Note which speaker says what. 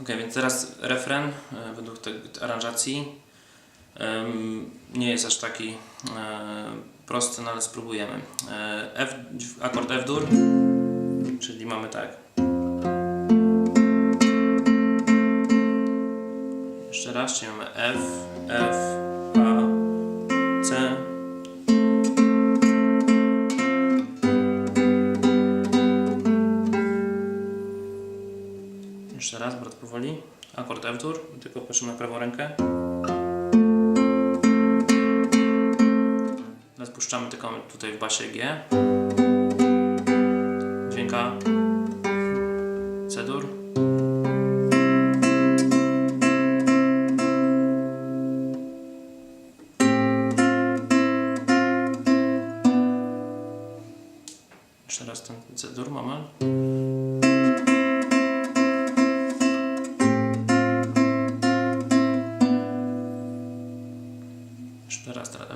Speaker 1: Ok, więc teraz refren e, według tej aranżacji nie jest aż taki e, prosty, no ale spróbujemy. E, F, akord F-dur, czyli mamy tak. Jeszcze raz, czyli mamy F, F, A, C. Jeszcze raz, brat powoli. Akord F-dur, tylko patrzymy na prawą rękę. Teraz puszczamy tylko tutaj w basie G. Dźwięka C-dur. Jeszcze raz ten C-dur, moment. Rastra,